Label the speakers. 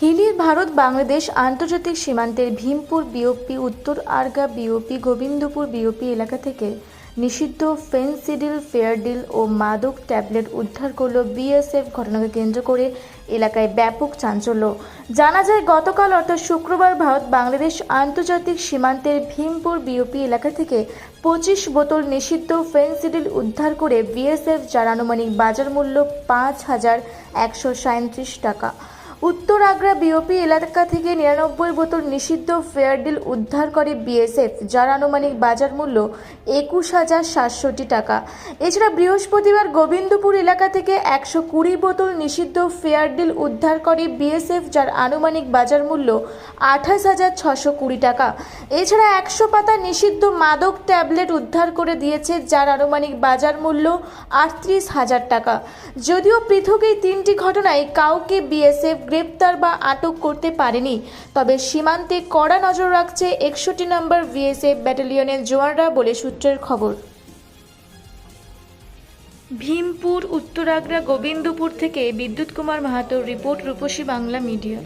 Speaker 1: হিলির ভারত বাংলাদেশ আন্তর্জাতিক সীমান্তের ভীমপুর বিওপি, উত্তর আরগা বিওপি, গোবিন্দপুর বিওপি এলাকা থেকে নিষিদ্ধ ফেন্সিডিল, ফেয়ারডিল ও মাদক ট্যাবলেট উদ্ধার করল বিএসএফ ঘটনাকে কেন্দ্র করে এলাকায় ব্যাপক চাঞ্চল্য। জানা যায়, গতকাল অর্থাৎ শুক্রবার ভারত বাংলাদেশ আন্তর্জাতিক সীমান্তের ভীমপুর বিওপি এলাকা থেকে পঁচিশ বোতল নিষিদ্ধ ফেন্সিডিল উদ্ধার করে বিএসএফ যার আনুমানিক বাজার মূল্য পাঁচ হাজার একশো টাকা। উত্তর আগ্রা বিওপি এলাকা থেকে নিরানব্বই বোতল নিষিদ্ধ ফেয়ারডিল উদ্ধার করে বিএসএফ, যার আনুমানিক বাজার মূল্য একুশ হাজার সাতষট্টি টাকা। এছাড়া বৃহস্পতিবার গোবিন্দপুর এলাকা থেকে একশো কুড়ি বোতল নিষিদ্ধ ফেয়ারডিল উদ্ধার করে বিএসএফ, যার আনুমানিক বাজার মূল্য আঠাশ হাজার ছশো কুড়ি টাকা। এছাড়া একশো পাতা নিষিদ্ধ মাদক ট্যাবলেট উদ্ধার করে দিয়েছে, যার আনুমানিক বাজার মূল্য আটত্রিশ হাজার টাকা। যদিও পৃথক এই তিনটি ঘটনায় কাউকে বিএসএফ গ্রেপ্তার বা আটক করতে পারেনি। তবে সীমান্তে কড়া নজর রাখছে একষট্টি নম্বর ভিএসএফ ব্যাটালিয়নের জোয়ানরা বলে সূত্রের খবর। ভীমপুর, উত্তরাগ্রা, গোবিন্দপুর থেকে বিদ্যুৎ কুমার মাহাতোর রিপোর্ট রূপসী বাংলা মিডিয়া।